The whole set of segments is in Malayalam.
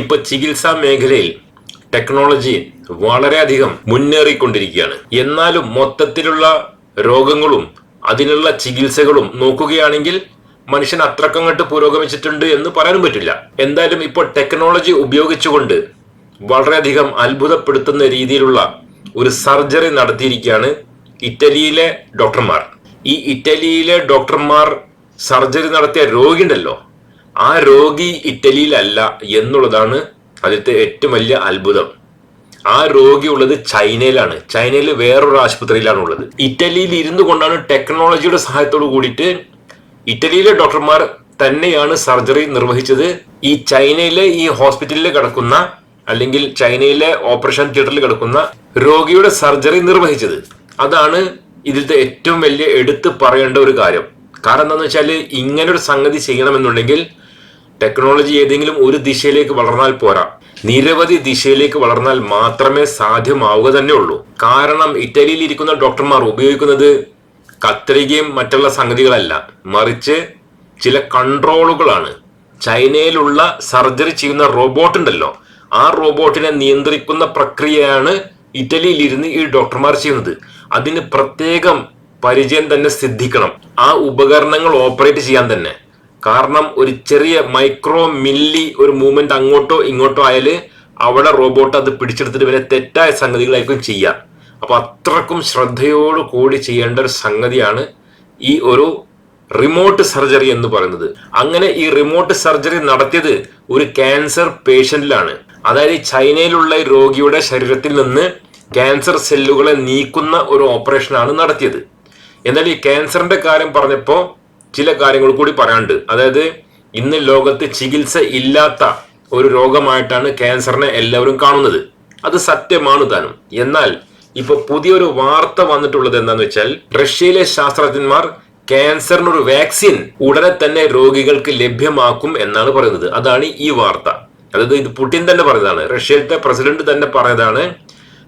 ഇപ്പൊ ചികിത്സാ മേഖലയിൽ ടെക്നോളജി വളരെയധികം മുന്നേറിക്കൊണ്ടിരിക്കുകയാണ്. എന്നാലും മൊത്തത്തിലുള്ള രോഗങ്ങളും അതിനുള്ള ചികിത്സകളും നോക്കുകയാണെങ്കിൽ മനുഷ്യൻ അത്രക്കങ്ങട്ട് പുരോഗമിച്ചിട്ടുണ്ട് എന്ന് പറയാനും പറ്റില്ല. എന്തായാലും ഇപ്പോൾ ടെക്നോളജി ഉപയോഗിച്ചുകൊണ്ട് വളരെയധികം അത്ഭുതപ്പെടുത്തുന്ന രീതിയിലുള്ള ഒരു സർജറി നടത്തിയിരിക്കുകയാണ് ഇറ്റലിയിലെ ഡോക്ടർമാർ. ഈ ഇറ്റലിയിലെ ഡോക്ടർമാർ സർജറി നടത്തിയ രോഗി ഉണ്ടല്ലോ ആ രോഗി ഇറ്റലിയിലല്ല എന്നുള്ളതാണ് അതിലത്തെ ഏറ്റവും വലിയ അത്ഭുതം. ആ രോഗി ഉള്ളത് ചൈനയിലാണ്. ചൈനയിൽ വേറൊരു ആശുപത്രിയിലാണ് ഉള്ളത്. ഇറ്റലിയിൽ ഇരുന്നു കൊണ്ടാണ് ടെക്നോളജിയുടെ സഹായത്തോട് കൂടിയിട്ട് ഇറ്റലിയിലെ ഡോക്ടർമാർ തന്നെയാണ് സർജറി നിർവഹിച്ചത്. ഈ ചൈനയിലെ ഈ ഹോസ്പിറ്റലിൽ കിടക്കുന്ന അല്ലെങ്കിൽ ചൈനയിലെ ഓപ്പറേഷൻ തിയേറ്ററിൽ കിടക്കുന്ന രോഗിയുടെ സർജറി നിർവഹിച്ചത്. അതാണ് ഇതിലത്തെ ഏറ്റവും വലിയ എടുത്തു പറയേണ്ട ഒരു കാര്യം. കാരണം എന്താണെന്ന് വെച്ചാൽ ഇങ്ങനെ ഒരു സംഗതി ചെയ്യണമെന്നുണ്ടെങ്കിൽ ടെക്നോളജി ഏതെങ്കിലും ഒരു ദിശയിലേക്ക് വളർന്നാൽ പോരാ. നിരവധി ദിശയിലേക്ക് വളർന്നാൽ മാത്രമേ സാധ്യമാവുക തന്നെ ഉള്ളൂ കാരണം ഇറ്റലിയിൽ ഇരിക്കുന്ന ഡോക്ടർമാർ ഉപയോഗിക്കുന്നത് കത്രികയും മറ്റുള്ള സംഗതികളല്ല. മറിച്ച് ചില കൺട്രോളുകളാണ്. ചൈനയിലുള്ള സർജറി ചെയ്യുന്ന റോബോട്ട് ഉണ്ടല്ലോ. ആ റോബോട്ടിനെ നിയന്ത്രിക്കുന്ന പ്രക്രിയയാണ് ഇറ്റലിയിൽ ഇരുന്ന് ഈ ഡോക്ടർമാർ ചെയ്യുന്നത്. അതിന് പ്രത്യേകം പരിചയം തന്നെ സിദ്ധിക്കണം. ആ ഉപകരണങ്ങൾ ഓപ്പറേറ്റ് ചെയ്യാൻ തന്നെ. കാരണം ഒരു ചെറിയ മൈക്രോ മില്ലി ഒരു മൂവ്മെന്റ് അങ്ങോട്ടോ ഇങ്ങോട്ടോ ആയാൽ അവിടെ റോബോട്ട് അത് പിടിച്ചെടുത്തിട്ട് വരെ തെറ്റായ സംഗതികളായിരിക്കും ചെയ്യുക അപ്പൊ അത്രക്കും ശ്രദ്ധയോട് കൂടി ചെയ്യേണ്ട ഒരു സംഗതിയാണ് ഈ ഒരു റിമോട്ട് സർജറി എന്ന് പറയുന്നത്. അങ്ങനെ ഈ റിമോട്ട് സർജറി നടത്തിയത് ഒരു ക്യാൻസർ പേഷ്യന്റിലാണ് അതായത് ചൈനയിലുള്ള രോഗിയുടെ ശരീരത്തിൽ നിന്ന് ക്യാൻസർ സെല്ലുകളെ നീക്കുന്ന ഒരു ഓപ്പറേഷനാണ് നടത്തിയത്. എന്നാൽ ഈ ക്യാൻസറിന്റെ കാര്യം പറഞ്ഞപ്പോ ചില കാര്യങ്ങൾ കൂടി പറയാണ്ട് അതായത് ഇന്ന് ലോകത്ത് ചികിത്സ ഇല്ലാത്ത ഒരു രോഗമായിട്ടാണ് ക്യാൻസറിനെ എല്ലാവരും കാണുന്നത്. അത് സത്യമാണ് താനും. എന്നാൽ ഇപ്പൊ പുതിയൊരു വാർത്ത വന്നിട്ടുള്ളത് എന്താന്ന് വെച്ചാൽ റഷ്യയിലെ ശാസ്ത്രജ്ഞന്മാർ ക്യാൻസറിനൊരു വാക്സിൻ ഉടനെ തന്നെ രോഗികൾക്ക് ലഭ്യമാക്കും എന്നാണ് പറയുന്നത്. അതാണ് ഈ വാർത്ത. അതായത് ഇത് പുടിൻ തന്നെ പറഞ്ഞതാണ്. റഷ്യയിലത്തെ പ്രസിഡന്റ് തന്നെ പറഞ്ഞതാണ്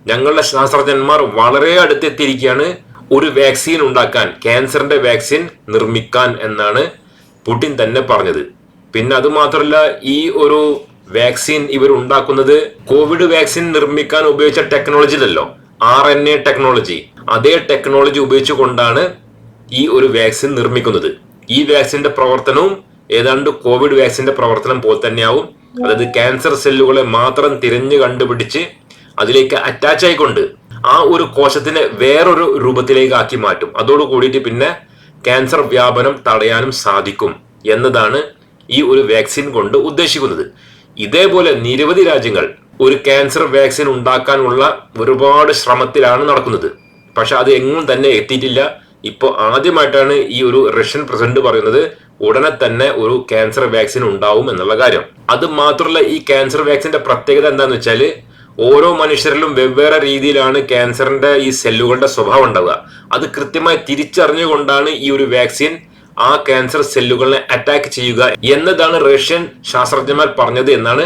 ഞങ്ങളുടെ ശാസ്ത്രജ്ഞന്മാർ വളരെ അടുത്തെത്തിയിരിക്കുകയാണ്. ഒരു വാക്സിൻ ഉണ്ടാക്കാൻ ക്യാൻസറിന്റെ വാക്സിൻ നിർമ്മിക്കാൻ എന്നാണ് പുടിൻ തന്നെ പറഞ്ഞത്. പിന്നെ അത് മാത്രമല്ല ഈ ഒരു വാക്സിൻ ഇവർ ഉണ്ടാക്കുന്നത് കോവിഡ് വാക്സിൻ നിർമ്മിക്കാൻ ഉപയോഗിച്ച ടെക്നോളജിയിലല്ലോ ആർ എൻ എ ടെക്നോളജി അതേ ടെക്നോളജി ഉപയോഗിച്ചുകൊണ്ടാണ് ഈ ഒരു വാക്സിൻ നിർമ്മിക്കുന്നത്. ഈ വാക്സിന്റെ പ്രവർത്തനവും ഏതാണ്ട് കോവിഡ് വാക്സിന്റെ പ്രവർത്തനം പോലെ തന്നെയാവും. അതായത് ക്യാൻസർ സെല്ലുകളെ മാത്രം തിരഞ്ഞു കണ്ടുപിടിച്ച് അതിലേക്ക് അറ്റാച്ച് ആയിക്കൊണ്ട് ആ ഒരു കോശത്തിനെ വേറൊരു രൂപത്തിലേക്ക് ആക്കി മാറ്റും. അതോട് കൂടിയിട്ട് പിന്നെ ക്യാൻസർ വ്യാപനം തടയാനും സാധിക്കും എന്നതാണ് ഈ ഒരു വാക്സിൻ കൊണ്ട് ഉദ്ദേശിക്കുന്നത്. ഇതേപോലെ നിരവധി രാജ്യങ്ങൾ ഒരു ക്യാൻസർ വാക്സിൻ ഉണ്ടാക്കാനുള്ള ഒരുപാട് ശ്രമത്തിലാണ് നടക്കുന്നത്. പക്ഷെ അത് എങ്ങും തന്നെ എത്തിയിട്ടില്ല. ഇപ്പോൾ ആദ്യമായിട്ടാണ് ഈ ഒരു റഷ്യൻ പ്രസിഡന്റ് പറയുന്നത് ഉടനെ തന്നെ ഒരു ക്യാൻസർ വാക്സിൻ ഉണ്ടാവും എന്നുള്ള കാര്യം. അത് മാത്രമല്ല ഈ ക്യാൻസർ വാക്സിന്റെ പ്രത്യേകത എന്താണെന്ന് വെച്ചാൽ ഓരോ മനുഷ്യരിലും വെവ്വേറെ രീതിയിലാണ് ക്യാൻസറിന്റെ ഈ സെല്ലുകളുടെ സ്വഭാവം ഉണ്ടാവുക. അത് കൃത്യമായി തിരിച്ചറിഞ്ഞുകൊണ്ടാണ് ഈ ഒരു വാക്സിൻ ആ ക്യാൻസർ സെല്ലുകളെ അറ്റാക്ക് ചെയ്യുക എന്നതാണ് റഷ്യൻ ശാസ്ത്രജ്ഞന്മാർ പറഞ്ഞത് എന്നാണ്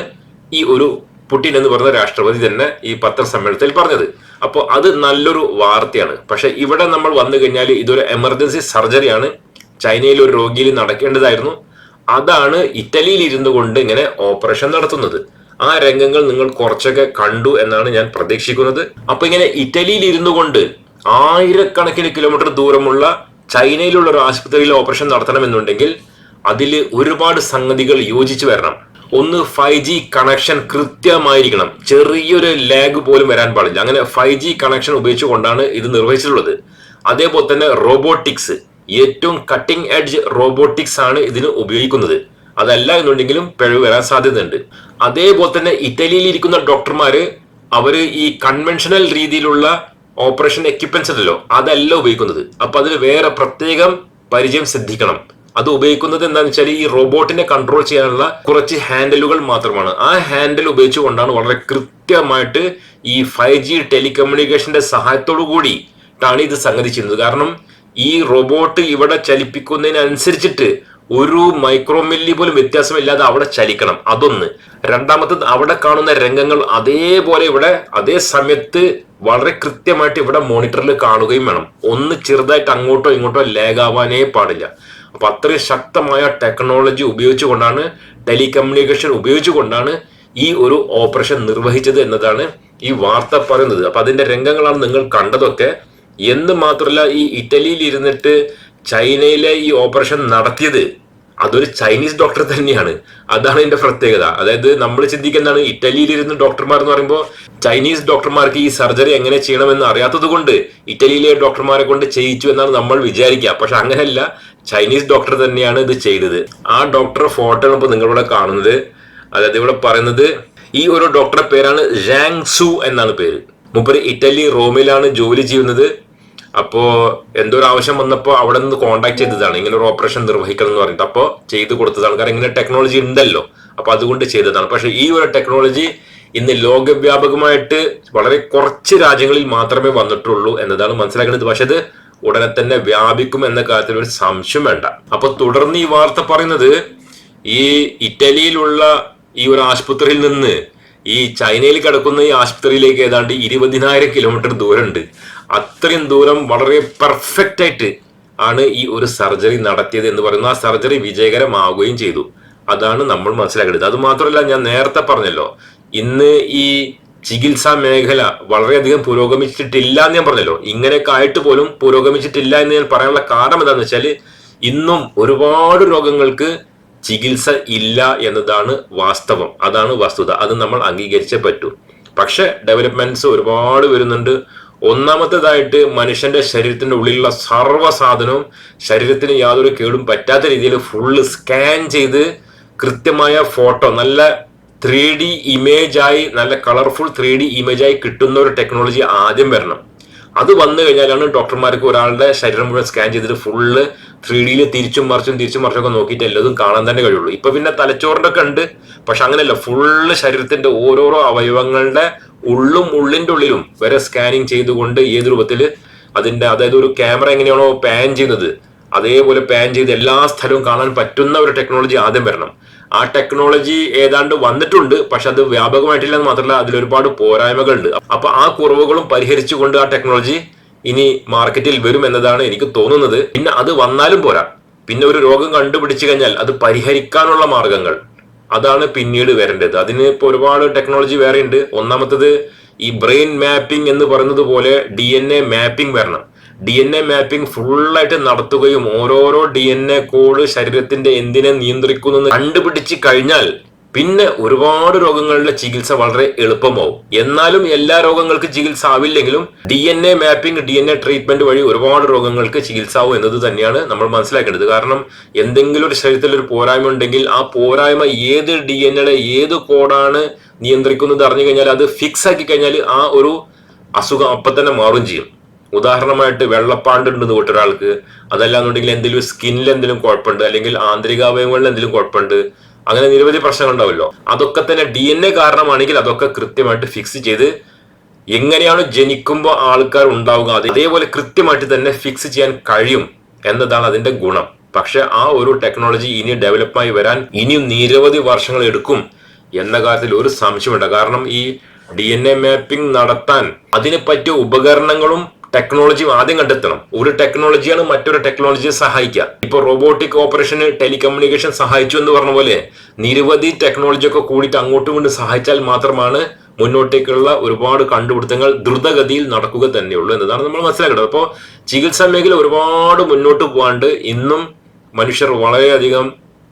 ഈ ഒരു പുടിൻ എന്ന് പറഞ്ഞ രാഷ്ട്രപതി തന്നെ ഈ പത്രസമ്മേളനത്തിൽ പറഞ്ഞത്. അപ്പോൾ അത് നല്ലൊരു വാർത്തയാണ്. പക്ഷെ ഇവിടെ നമ്മൾ വന്നു കഴിഞ്ഞാൽ ഇതൊരു എമർജൻസി സർജറിയാണ്. ചൈനയിൽ ഒരു രോഗിയിൽ നടക്കേണ്ടതായിരുന്നു. അതാണ് ഇറ്റലിയിൽ ഇരുന്നു കൊണ്ട് ഇങ്ങനെ ഓപ്പറേഷൻ നടത്തുന്നത്. ആ രംഗങ്ങൾ നിങ്ങൾ കുറച്ചൊക്കെ കണ്ടു എന്നാണ് ഞാൻ പ്രതീക്ഷിക്കുന്നത്. അപ്പൊ ഇങ്ങനെ ഇറ്റലിയിൽ ഇരുന്നു കൊണ്ട് ആയിരക്കണക്കിന് കിലോമീറ്റർ ദൂരമുള്ള ചൈനയിലുള്ള ഒരു ആശുപത്രിയിൽ ഓപ്പറേഷൻ നടത്തണമെന്നുണ്ടെങ്കിൽ അതിൽ ഒരുപാട് സംഗതികൾ യോജിച്ചു വരണം. ഒന്ന് ഫൈവ് ജി കണക്ഷൻ കൃത്യമായിരിക്കണം. ചെറിയൊരു ലാഗ് പോലും വരാൻ പാടില്ല. അങ്ങനെ ഫൈവ് ജി കണക്ഷൻ ഉപയോഗിച്ചുകൊണ്ടാണ് ഇത് നിർവഹിച്ചിട്ടുള്ളത്. അതേപോലെ തന്നെ റോബോട്ടിക്സ് ഏറ്റവും കട്ടിംഗ് എഡ്ജ് റോബോട്ടിക്സ് ആണ് ഇതിന് ഉപയോഗിക്കുന്നത്. അതല്ല എന്നുണ്ടെങ്കിലും പിഴവ് വരാൻ സാധ്യതയുണ്ട്. അതേപോലെ തന്നെ ഇറ്റലിയിൽ ഇരിക്കുന്ന ഡോക്ടർമാർ അവർ ഈ കൺവെൻഷണൽ രീതിയിലുള്ള ഓപ്പറേഷൻ എക്യുപ്മെന്റ്സ് ഉണ്ടല്ലോ അതല്ല ഉപയോഗിക്കുന്നത്. അപ്പൊ അതിൽ വേറെ പ്രത്യേകം പരിചയം ശ്രദ്ധിക്കണം. അത് ഉപയോഗിക്കുന്നത് എന്താണെന്ന് വെച്ചാൽ ഈ റോബോട്ടിനെ കൺട്രോൾ ചെയ്യാനുള്ള കുറച്ച് ഹാൻഡിലുകൾ മാത്രമാണ്. ആ ഹാൻഡിൽ ഉപയോഗിച്ചുകൊണ്ടാണ് വളരെ കൃത്യമായിട്ട് ഈ ഫൈവ് ജി ടെലികമ്മ്യൂണിക്കേഷന്റെ സഹായത്തോടു കൂടിയിട്ടാണ് ഇത് സംഗതി കാരണം ഈ റോബോട്ട് ഇവിടെ ചലിപ്പിക്കുന്നതിനനുസരിച്ചിട്ട് ഒരു മൈക്രോമില്ലി പോലും വ്യത്യാസമില്ലാതെ അവിടെ ചലിക്കണം. അതൊന്ന്. രണ്ടാമത്തത് അവിടെ കാണുന്ന രംഗങ്ങൾ അതേപോലെ ഇവിടെ അതേ സമയത്ത് വളരെ കൃത്യമായിട്ട് ഇവിടെ മോണിറ്ററിൽ കാണുകയും വേണം. ഒന്ന് ചെറുതായിട്ട് അങ്ങോട്ടോ ഇങ്ങോട്ടോ ലാഗ് ആവാനേ പാടില്ല. അപ്പൊ അത്രയും ശക്തമായ ടെക്നോളജി ഉപയോഗിച്ചുകൊണ്ടാണ് ടെലികമ്മ്യൂണിക്കേഷൻ ഉപയോഗിച്ചുകൊണ്ടാണ് ഈ ഒരു ഓപ്പറേഷൻ നിർവഹിച്ചത് എന്നതാണ് ഈ വാർത്ത പറയുന്നത്. അപ്പൊ അതിന്റെ രംഗങ്ങളാണ് നിങ്ങൾ കണ്ടതൊക്കെ. എന്ന് മാത്രമല്ല ഈ ഇറ്റലിയിൽ ഇരുന്നിട്ട് ചൈനയിലെ ഈ ഓപ്പറേഷൻ നടത്തിയത് അതൊരു ചൈനീസ് ഡോക്ടർ തന്നെയാണ്. അതാണ് ഇതിന്റെ പ്രത്യേകത. അതായത് നമ്മൾ ചിന്തിക്കുന്നതാണ് ഇറ്റലിയിൽ ഇരുന്ന് ഡോക്ടർമാർ എന്ന് പറയുമ്പോൾ ചൈനീസ് ഡോക്ടർമാർക്ക് ഈ സർജറി എങ്ങനെ ചെയ്യണമെന്ന് അറിയാത്തത് കൊണ്ട് ഇറ്റലിയിലെ ഡോക്ടർമാരെ കൊണ്ട് ചെയ്യിച്ചു എന്നാണ് നമ്മൾ വിചാരിക്കുക. പക്ഷെ അങ്ങനെയല്ല. ചൈനീസ് ഡോക്ടർ തന്നെയാണ് ഇത് ചെയ്തത്. ആ ഡോക്ടർ ഫോട്ടോ ആണ് ഇപ്പോൾ നിങ്ങളിവിടെ കാണുന്നത്. അതായത് ഇവിടെ പറയുന്നത് ഈ ഒരു ഡോക്ടറുടെ പേരാണ് ജാങ് സു എന്നാണ് പേര്. മുപ്പര് ഇറ്റലി റോമിലാണ് ജോലി ചെയ്യുന്നത്. അപ്പോ എന്തോ ഒരു ആവശ്യം വന്നപ്പോൾ അവിടെ നിന്ന് കോണ്ടാക്ട് ചെയ്തതാണ്. ഇങ്ങനെ ഒരു ഓപ്പറേഷൻ നിർവഹിക്കണം എന്ന് പറഞ്ഞിട്ട്. അപ്പോൾ ചെയ്തു കൊടുത്തതാണ് കാരണം ഇങ്ങനെ ടെക്നോളജി ഉണ്ടല്ലോ. അപ്പൊ അതുകൊണ്ട് ചെയ്തതാണ്. പക്ഷെ ഈ ഒരു ടെക്നോളജി ഇന്ന് ലോകവ്യാപകമായിട്ട് വളരെ കുറച്ച് രാജ്യങ്ങളിൽ മാത്രമേ വന്നിട്ടുള്ളൂ എന്നതാണ് മനസ്സിലാക്കുന്നത് പക്ഷെ അത് ഉടനെ തന്നെ വ്യാപിക്കും എന്ന കാര്യത്തിൽ ഒരു സംശയം വേണ്ട. അപ്പൊ തുടർന്ന് ഈ വാർത്ത പറയുന്നത് ഈ ഇറ്റലിയിലുള്ള ഈ ഒരു ആശുപത്രിയിൽ നിന്ന് ഈ ചൈനയിൽ കിടക്കുന്ന ഈ ആശുപത്രിയിലേക്ക് ഏതാണ്ട് ഇരുപതിനായിരം കിലോമീറ്റർ ദൂരമുണ്ട്. അത്രയും ദൂരം വളരെ പെർഫെക്റ്റ് ആയിട്ട് ആണ് ഈ ഒരു സർജറി നടത്തിയത് എന്ന് പറയുന്നത് ആ സർജറി വിജയകരമാവുകയും ചെയ്തു. അതാണ് നമ്മൾ മനസ്സിലാക്കേണ്ടത്. അത് മാത്രമല്ല ഞാൻ നേരത്തെ പറഞ്ഞല്ലോ ഇന്ന് ഈ ചികിത്സാ മേഖല വളരെയധികം പുരോഗമിച്ചിട്ടില്ല എന്ന് ഞാൻ പറഞ്ഞല്ലോ. ഇങ്ങനെയൊക്കെ ആയിട്ട് പോലും പുരോഗമിച്ചിട്ടില്ല എന്ന് ഞാൻ പറയാനുള്ള കാരണം എന്താണെന്ന് വെച്ചാൽ ഇന്നും ഒരുപാട് രോഗങ്ങൾക്ക് ചികിത്സ ഇല്ല എന്നതാണ് വാസ്തവം. അതാണ് വസ്തുത. അത് നമ്മൾ അംഗീകരിച്ചേ പറ്റൂ. പക്ഷെ ഡെവലപ്മെന്റ്സ് ഒരുപാട് വരുന്നുണ്ട്. ഒന്നാമത്തേതായിട്ട് മനുഷ്യന്റെ ശരീരത്തിന്റെ ഉള്ളിലുള്ള സർവ സാധനവും ശരീരത്തിന് യാതൊരു കേടും പറ്റാത്ത രീതിയിൽ ഫുള്ള് സ്കാൻ ചെയ്ത് കൃത്യമായ ഫോട്ടോ നല്ല ത്രീ ഡി ഇമേജായി നല്ല കളർഫുൾ ത്രീ ഡി ഇമേജായി കിട്ടുന്ന ഒരു ടെക്നോളജി ആദ്യം വരണം. അത് വന്നു കഴിഞ്ഞാലാണ് ഡോക്ടർമാർക്ക് ഒരാളുടെ ശരീരം മുഴുവൻ സ്കാൻ ചെയ്തിട്ട് ഫുള്ള് ത്രീ ഡിയിൽ തിരിച്ചും മറിച്ചും തിരിച്ചും മറിച്ചും ഒക്കെ നോക്കിയിട്ട് എല്ലാതും കാണാൻ തന്നെ കഴിയുള്ളൂ. ഇപ്പൊ പിന്നെ തലച്ചോറിന്റെ ഒക്കെ ഉണ്ട്. പക്ഷെ അങ്ങനെയല്ല ഫുള്ള് ശരീരത്തിന്റെ ഓരോരോ അവയവങ്ങളുടെ ഉള്ളും ഉള്ളിന്റെ ഉള്ളിലും വരെ സ്കാനിങ് ചെയ്തുകൊണ്ട് ഏത് രൂപത്തിൽ അതിന്റെ അതായത് ഒരു ക്യാമറ എങ്ങനെയാണോ പാൻ ചെയ്യുന്നത് അതേപോലെ പാൻ ചെയ്ത് എല്ലാ സ്ഥലവും കാണാൻ പറ്റുന്ന ഒരു ടെക്നോളജി ആദ്യം വരണം. ആ ടെക്നോളജി ഏതാണ്ട് വന്നിട്ടുണ്ട് പക്ഷെ അത് വ്യാപകമായിട്ടില്ല എന്ന് മാത്രമല്ല അതിൽ ഒരുപാട് പോരായ്മകളുണ്ട്. അപ്പൊ ആ കുറവുകളും പരിഹരിച്ചുകൊണ്ട് ആ ടെക്നോളജി ഇനി മാർക്കറ്റിൽ വരും എന്നതാണ് എനിക്ക് തോന്നുന്നത്. പിന്നെ അത് വന്നാലും പോരാ. പിന്നെ ഒരു രോഗം കണ്ടുപിടിച്ചു കഴിഞ്ഞാൽ അത് പരിഹരിക്കാനുള്ള മാർഗങ്ങൾ. അതാണ് പിന്നീട് വരേണ്ടത്. അതിന് ഇപ്പൊ ഒരുപാട് ടെക്നോളജി വേറെ ഉണ്ട്. ഒന്നാമത്തത് ഈ ബ്രെയിൻ മാപ്പിംഗ് എന്ന് പറയുന്നത് പോലെ ഡി എൻ എ മാപ്പിംഗ് വരണം. ഡി എൻ എ മാപ്പിംഗ് ഫുള്ളായിട്ട് നടത്തുകയും ഓരോരോ ഡി എൻ എ കോഡ് ശരീരത്തിന്റെ എന്തിനെ നിയന്ത്രിക്കുന്നു കണ്ടുപിടിച്ച് കഴിഞ്ഞാൽ പിന്നെ ഒരുപാട് രോഗങ്ങളുടെ ചികിത്സ വളരെ എളുപ്പമാവും. എന്നാലും എല്ലാ രോഗങ്ങൾക്ക് ചികിത്സ ആവില്ലെങ്കിലും D N A mapping D N A treatment വഴി ഒരുപാട് രോഗങ്ങൾക്ക് ചികിത്സ ആവും എന്നത് തന്നെയാണ് നമ്മൾ മനസ്സിലാക്കേണ്ടത്. കാരണം എന്തെങ്കിലും ഒരു ശരീരത്തിൽ ഒരു പോരായ്മ ഉണ്ടെങ്കിൽ ആ പോരായ്മ ഏത് ഡി എൻ എയുടെ ഏത് കോഡാണ് നിയന്ത്രിക്കുന്നത് അറിഞ്ഞു കഴിഞ്ഞാൽ അത് ഫിക്സ് ആക്കി കഴിഞ്ഞാൽ ആ ഒരു അസുഖം അപ്പം തന്നെ മാറും ചെയ്യും. ഉദാഹരണമായിട്ട് വെള്ളപ്പാണ്ട് ഉണ്ടെന്ന് കൂട്ട ഒരാൾക്ക്. അതല്ലാന്നുണ്ടെങ്കിൽ എന്തെങ്കിലും സ്കിന്നിൽ എന്തെങ്കിലും കുഴപ്പമുണ്ട് അല്ലെങ്കിൽ ആന്തരികാവയവങ്ങളിൽ എന്തെങ്കിലും കുഴപ്പമുണ്ട് അങ്ങനെ നിരവധി പ്രശ്നങ്ങൾ ഉണ്ടാവുമല്ലോ. അതൊക്കെ തന്നെ ഡി എൻ എ കാരണമാണെങ്കിൽ അതൊക്കെ കൃത്യമായിട്ട് ഫിക്സ് ചെയ്ത് എങ്ങനെയാണ് ജനിക്കുമ്പോൾ ആൾക്കാർ ഉണ്ടാവുക അത് അതേപോലെ കൃത്യമായിട്ട് തന്നെ ഫിക്സ് ചെയ്യാൻ കഴിയും എന്നതാണ് അതിന്റെ ഗുണം. പക്ഷെ ആ ഒരു ടെക്നോളജി ഇനി ഡെവലപ്പായി വരാൻ ഇനിയും നിരവധി വർഷങ്ങൾ എടുക്കും എന്ന കാര്യത്തിൽ ഒരു സംശയമുണ്ട് കാരണം ഈ ഡി എൻ എ മാപ്പിംഗ് നടത്താൻ അതിന് പറ്റിയ ഉപകരണങ്ങളും ടെക്നോളജിയും ആദ്യം കണ്ടെത്തണം. ഒരു ടെക്നോളജിയാണ് മറ്റൊരു ടെക്നോളജിയെ സഹായിക്കുക. ഇപ്പൊ റോബോട്ടിക് ഓപ്പറേഷന് ടെലികമ്മ്യൂണിക്കേഷൻ സഹായിച്ചു എന്ന് പറഞ്ഞ പോലെ നിരവധി ടെക്നോളജിയൊക്കെ കൂടിയിട്ട് അങ്ങോട്ടും കൊണ്ട് സഹായിച്ചാൽ മാത്രമാണ് മുന്നോട്ടേക്കുള്ള ഒരുപാട് കണ്ടുപിടുത്തങ്ങൾ ദ്രുതഗതിയിൽ നടക്കുക തന്നെയുള്ളൂ എന്നതാണ് നമ്മൾ മനസ്സിലാക്കേണ്ടത്. അപ്പോൾ ചികിത്സാ മേഖല ഒരുപാട് മുന്നോട്ട് പോകാണ്ട് ഇന്നും മനുഷ്യർ വളരെയധികം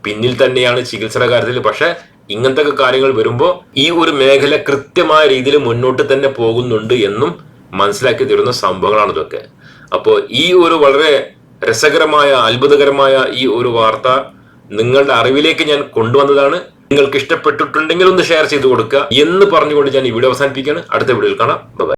പിന്നിൽ തന്നെയാണ് ചികിത്സയുടെ കാര്യത്തിൽ. പക്ഷെ ഇങ്ങനത്തെ കാര്യങ്ങൾ വരുമ്പോൾ ഈ ഒരു മേഖല കൃത്യമായ രീതിയിൽ മുന്നോട്ട് തന്നെ പോകുന്നുണ്ട് എന്നും മനസ്സിലാക്കി തരുന്ന സംഭവങ്ങളാണ് ഇതൊക്കെ. അപ്പോൾ ഈ ഒരു വളരെ രസകരമായ അത്ഭുതകരമായ ഈ ഒരു വാർത്ത നിങ്ങളുടെ അറിവിലേക്ക് ഞാൻ കൊണ്ടുവന്നതാണ്. നിങ്ങൾക്ക് ഇഷ്ടപ്പെട്ടിട്ടുണ്ടെങ്കിൽ ഒന്ന് ഷെയർ ചെയ്ത് കൊടുക്കുക എന്ന് പറഞ്ഞുകൊണ്ട് ഞാൻ ഈ വീഡിയോ അവസാനിപ്പിക്കുകയാണ്. അടുത്ത വീഡിയോയിൽ കാണാം. ബൈ.